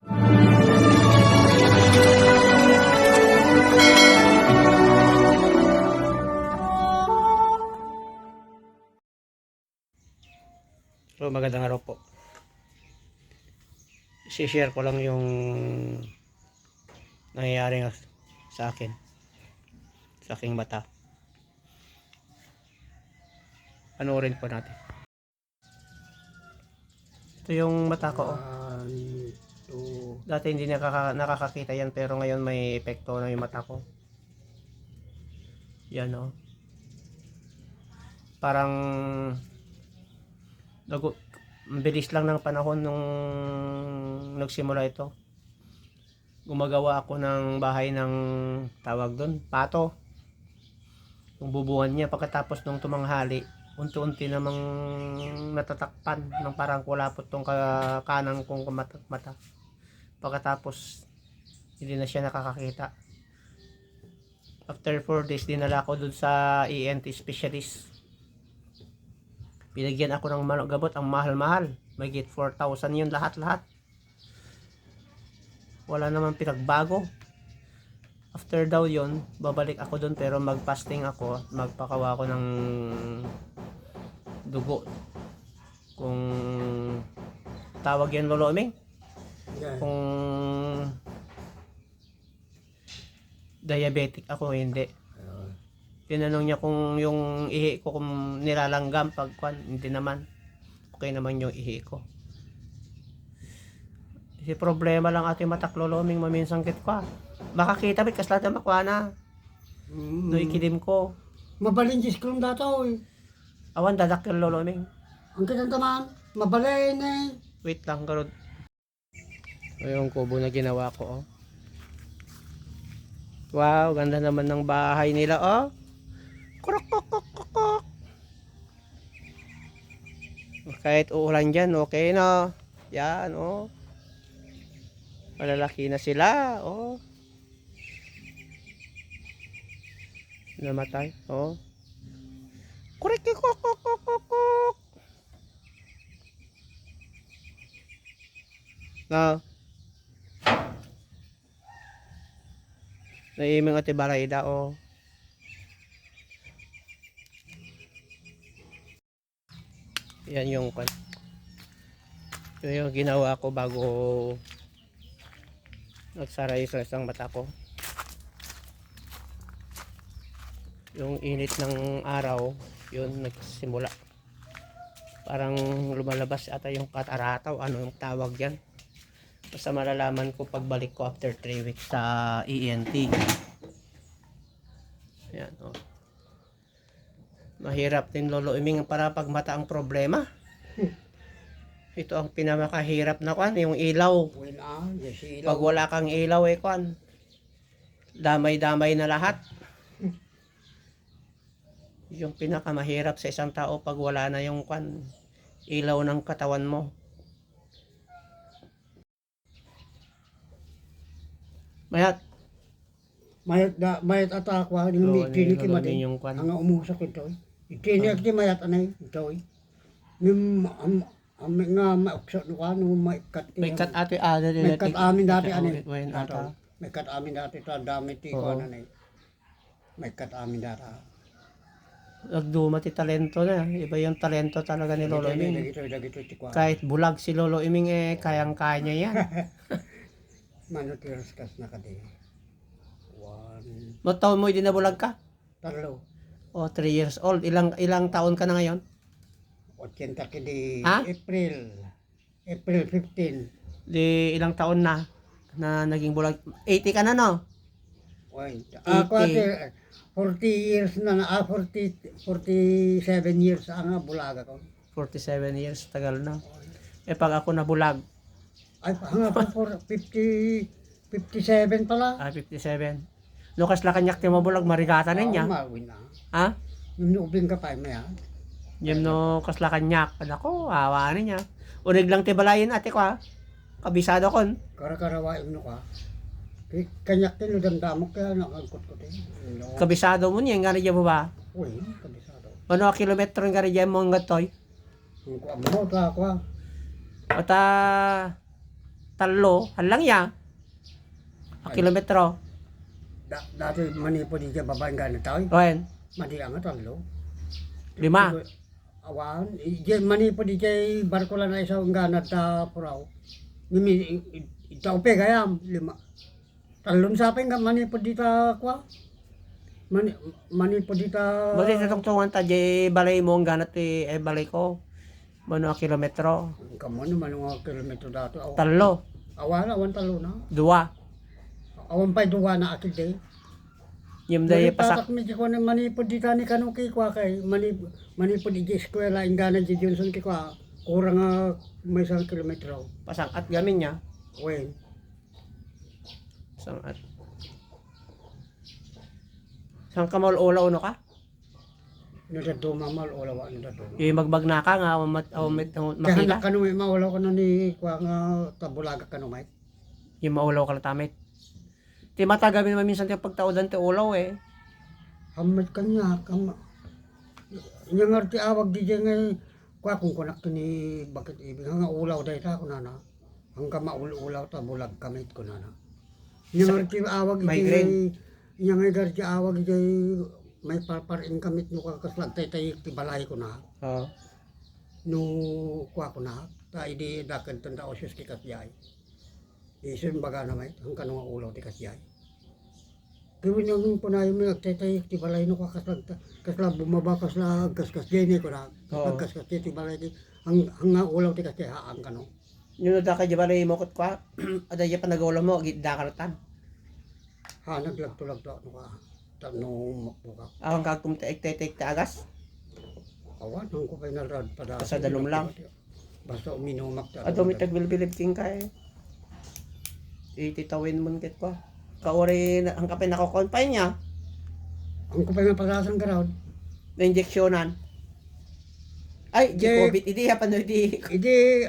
So magandang araw po. Si-share ko lang yung nangyayari sa akin. Sa aking mata. Panoorin po natin. Ito yung mata ko. oh. Dati hindi nakaka, nakakakita yan pero ngayon may epekto na yung mata ko. Yan oh. Parang nago, bilis lang ng panahon nung nagsimula ito. Gumagawa ako ng bahay ng tawag doon, pato. Yung bubuhan niya pagkatapos nung tumanghali, unti-unti namang natatakpan ng parang kulapot tong ka- kanang kong mata. mata. Pagkatapos, hindi na siya nakakakita. After 4 days, dinala ko dun sa ENT specialist. Binigyan ako ng manok gabot, ang mahal-mahal. May 4,000 yun lahat-lahat. Wala naman pinagbago. After daw yun, babalik ako dun pero mag-fasting ako magpakawa ako ng dugo. Kung tawag yan lolo Eming? yan. Kung diabetic ako hindi. Tinanong niya kung yung ihi ko kung nilalanggam pag kwan hindi naman. Okay naman yung ihi ko. Si problema lang ating matakloloming maminsang kit ko makakita bit kasla na. Makwana Mm. no ikidim ko. Mabalin ko ng dataw eh. awan dadak yung loloming. Ang kitang taman, mabalin eh. wait lang karod yung kubo na ginawa ko oh wow ganda naman ng bahay nila oh kok, kok. Kahit uulan dyan, okay na. Yan, oh. Malalaki na sila, oh. Namatay, oh. Kok, kok, kok, Na. Naiming ati barayda, oh. Yan yung kwan. Yun yung ginawa ko bago nagsara yung sa isang mata ko. Yung init ng araw, yun nagsimula. Parang lumalabas ata yung katarataw, ano yung tawag yan. Basta malalaman ko pagbalik ko after 3 weeks sa ENT. Yan, oh. Mahirap din lolo iming para pag mata ang problema. Ito ang pinamakahirap na kwan, yung ilaw. Pag wala kang ilaw eh kwan, damay-damay na lahat. Yung pinakamahirap sa isang tao pag wala na yung kwan, ilaw ng katawan mo. Mayat, Mayat da, mayat atakwa, yung Oo, may tinik ano, mati. yung kwan. Ang umusak ito eh. Itinik di mayat anay, ito eh. Yung am, am, nga mauksa no ka, no maikat. may kat ate ada din. May kat amin dati anay. Wayan ata. May kat amin dati, ito dami ti ko anay. May kat amin dati. Nagduma ti talento na. Iba yung talento talaga ni Lolo Iming. Kahit bulag si Lolo Iming eh, kayang-kaya niya yan. Mano tiras kas na ka di. One, Mo taon mo hindi na bulag ka? talo. O, 3 years old. Ilang ilang taon ka na ngayon? 80 ka di Ha? April. April 15. Di ilang taon na na naging bulag? 80 ka na no? Wait. Ako 80. ate, 40 years na na, ah, 40, 47 years ang bulaga ko. 47 years, tagal na. Eh pag ako na bulag, Ay, hanga pa for 50, 57 pala. ah, 57. Lukas la kanyak ti mo bulag, marigata na niya. Oo, mawin na. Ha? Yung ubing ka pa, may ah. Yun no, kasla kanyak. Ako, awa na niya. Unig lang ti balayin ate ko ha. Kabisado kon. Kara-karawa yung ka. Kay- Kanyak tin, damdamok kaya nakangkot ko tin. No. Kabisado mo niya, nga rin mo ba? Uy, kabisado. Ano kilometro nga rin mo ang gatoy? Ang kuha mo, ta ako. O ta talo, halang ya. A kilometro. Da, dati manipo di siya babaeng gana tao. Oen, Madi ang talo. lima. Awan, di manipo di siya barko lang na isa ang gana ta puraw. Nimi itaw pe gayam lima. Talon sa akin nga manipo di ta kwa. Mani manipo di ta. Buti sa tungtungan ta, di balay mo ang ganat ti eh, balay ko. Mano a kilometro. Kamu naman mga kilometro dato. Talo, awan, awan talo na. dua. Awan pa duwa na akid day. Yung dahil pasak. Pasak mi ko na manipod di tani kanu kay kwa kay manip manipod di eskwela ingana di Johnson kwa kurang nga may isang kilometro. Pasang at gamin niya. Wen. Pasang at. Saan ka maul-ula uno ka? No da do mamal ola wa no da do. Yung magbag na ka nga, mat, awamit, hanak kanu may maulaw kanu ni kwa nga tabulaga kanu may. Yung maulaw ka tamit. Ti mata gamin naman minsan ti pagtaudan ti ulaw eh. Hamad kanya kam Yang ngerti awag di jeng ngay kwa kung kunak to ni bakit ibig nga ulaw day ta kunana. Hangga maul-ulaw ta bulag kamit kunana. Yang ngerti awag di. Yang ngerti awag di may parparin kamit no kakaslag tay tay ti balay ko na. Oo. No kwa ko na. Ta idi dakan tanda o sus kikasyay. Isin baga na may hangga no ulaw ti kasyay. Gawin yung punayo mo nagtay ti balay no kakaslag ta. Kasla bumaba kasla gasgas jene ko na. Oo. Gasgas ti balay di ang hanga ulaw ti kasyay haang kano. Yung nada ka balay mo kot kwa, ada ya panagawala mo, gitda ka ratan. Ha naglagtulag to no ka. Tano makbuka. Awang kagkum te ek te te agas. Awan ang ko pay nalrad pada. Basta dalom lang. Basta uminumak ta. Ato mi tagbilbilib king ka eh. Ititawin mo kit kwa. Kaori na- ang kapay nako-confine niya, Ang ko pay nga pasasang garawd. na injeksyonan. Ay, di COVID, hindi ha pano di, Idi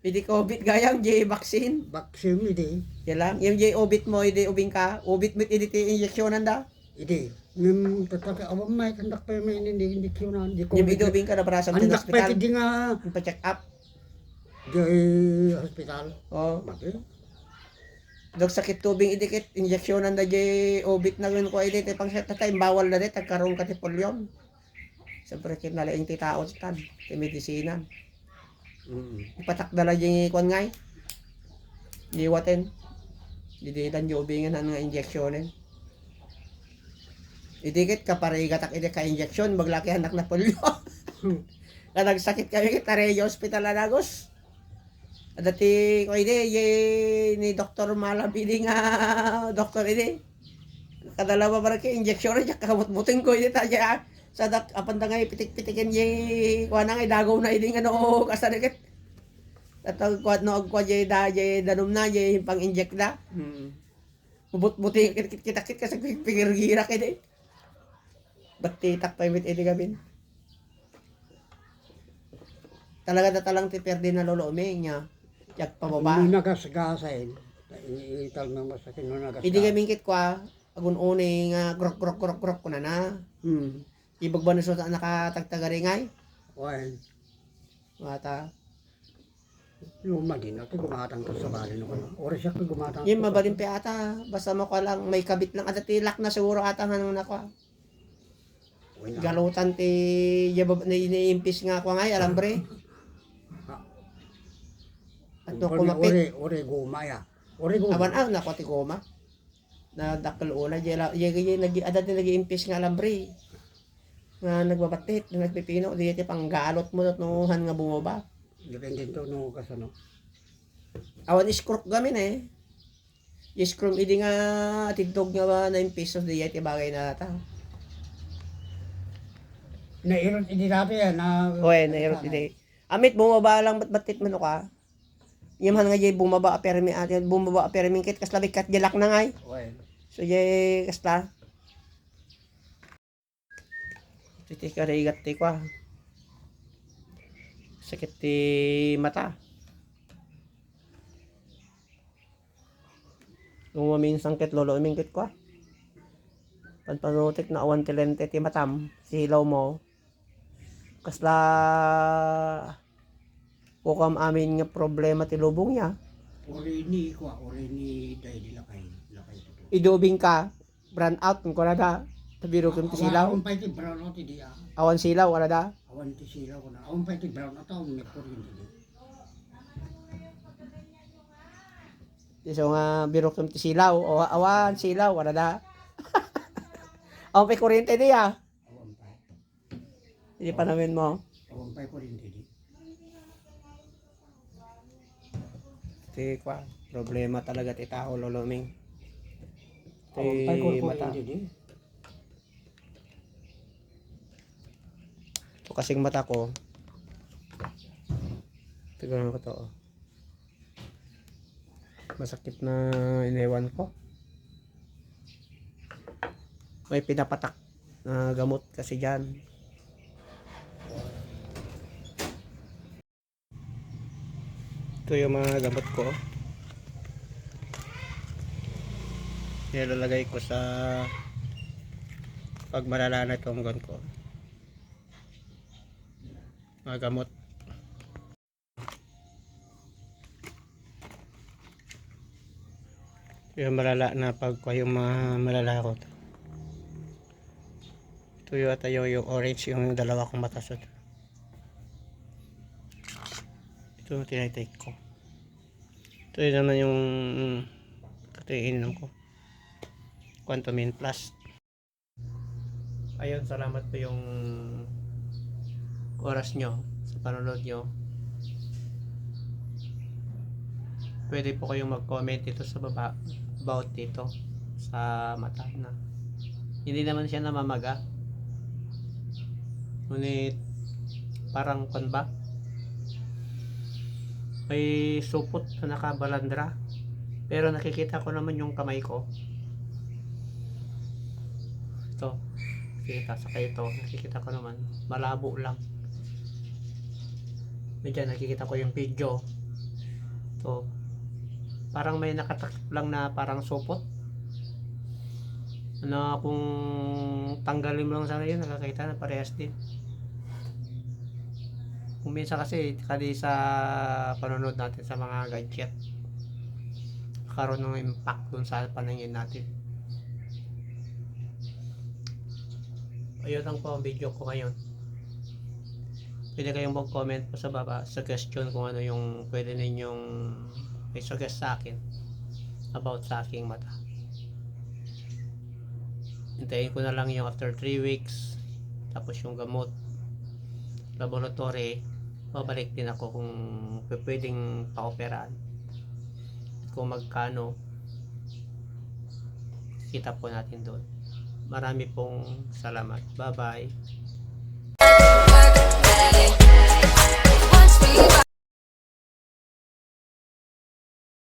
hindi COVID gayang di vaccine. vaccine idi. Yan lang. Yung di obit mo, hindi ubing ka. Ubit mo, hindi ti injeksyonan da. Idi. Nim tatake awan may kandak pa may hindi hindi ko. Yung hindi ubing ka na para sa mga Andak pa hospital. di nga pa-check up. di hospital. Oh. Mati. Dog sakit tubing idikit, injeksyonan da di obit na rin ko idit. Pang sa time, bawal na dit, tagkaroon ka ti polyon. Siyempre, kinalaing ti tao tan, ti medisinan. Mm. Ipatak dala di kwan ngay. Liwaten. Dididan di ubingan nga injeksyonin. Idikit ka pare gatak idi ka injeksyon maglaki anak na polio. Na nagsakit kami kita re hospital na nagos. Dati ko ide ye ni Dr. Malabili nga doktor ide. Kadalawa ba ka injeksyon ya kamot-muting ko ide ta ya sa dak apan da ngay pitik-pitikin ye kuha na ngay dagaw na ide nga no kasadikit. Tatag kuat no kuat ye da ye danum na ye pang inject da. Hmm. Mubut-buti kita-kit ka sa pigir-gira ide. Bati tak pa imit ide gabin. Talaga na talang ti perde na lolo uming niya. Yak pababa. Ni nagasgasain. Ital nang masakin no nagasgas. Hindi kami kit kwa agun une nga grok grok grok grok kuna na. Hmm. Ibag ba nuso nakatagtagaringay? Wan. Mata. Luma din ako gumatang to sa bali no. Oras siya ko gumatang. Yung mabalim pa ata. Basta mo ka lang may kabit lang. At tilak na siguro ata nga nung nakwa. Galutan ti yabab na iniimpis nga ko ngay alambre. At no kumapit. Ore ore gumaya. Ore gumaya. Awan ang nako ti goma. Na dakal una jela yegi nagi adat ni nagi-impis nga alambre. Nga nagbabatit, nga nagpipino, di ti panggalot mo at nuhan nga bumaba. Depende to no kasano. Awan iskrok gamin eh. Iskrom idi nga tidog nga ba na impisos di ti bagay na ta. Nairot idi dati yan na. Oy, nairot idi. Amit bumaba lang bat batit man ka. Yaman nga jay bumaba a permi ati bumaba a permi kit kas labi kat jalak na ngay. Oy. So jay kasta. Titi ka rigat ti kwa. Sakit ti mata. Umamin sangkit lolo umingkit kwa. Panpanutik na awan tilente ti matam. Silaw mo. Kasla kukam amin nga problema ti lubong niya. Ori ni kwa, ori ni dahil lakay, lakay ito. Idubing ka, brand out, kung kuna da. Tabiro kung silaw. Awan pa iti brown out di ah. Awan silaw, wala da. Awan ti silaw ko na. Awan pa iti brown out awan may kuryente di. So nga, biro kung silaw. O, awan, silaw, wala da. awan pa kuryente di ah. Hindi pa namin mo. Awan pa kuryente di. Ito kwa, problema talaga ti tao loloming. Awan pa Ito mata. kuryente di. Ito kasing mata ko. Tignan ko to. oh. Masakit na iniwan ko. May pinapatak na gamot kasi dyan. Ito yung mga gamot ko. Nilalagay ko sa pag malala na itong gun ko mga gamot. Yung malala na pag yung mga malala ko. Ito yung ata yung, yung orange yung dalawa kong mata sa yung tinitake ko. Ito yun naman yung katiinan ko. Quantumin Plus. Ayun, salamat po yung oras nyo sa panonood nyo. Pwede po kayong mag-comment dito sa baba about dito sa mata na. Hindi naman siya namamaga. Ngunit parang kon ba? May supot na nakabalandra. Pero nakikita ko naman yung kamay ko. Ito. Nakikita sa kayo ito. Nakikita ko naman. Malabo lang. Medyo nakikita ko yung video. To. Parang may nakatakip lang na parang supot. Ano kung tanggalin mo lang sana yun, nakakita na parehas din. Kung minsan kasi, kadi sa panonood natin sa mga gadget, karoon ng impact dun sa paningin natin. Ayun lang po ang video ko ngayon. Pwede kayong mag-comment po sa baba suggestion kung ano yung pwede ninyong may suggest sa akin about sa aking mata. Hintayin ko na lang yung after 3 weeks tapos yung gamot. Laboratory babalik din ako kung pwedeng pa-operaan kung magkano kita po natin doon. Marami pong salamat. Bye bye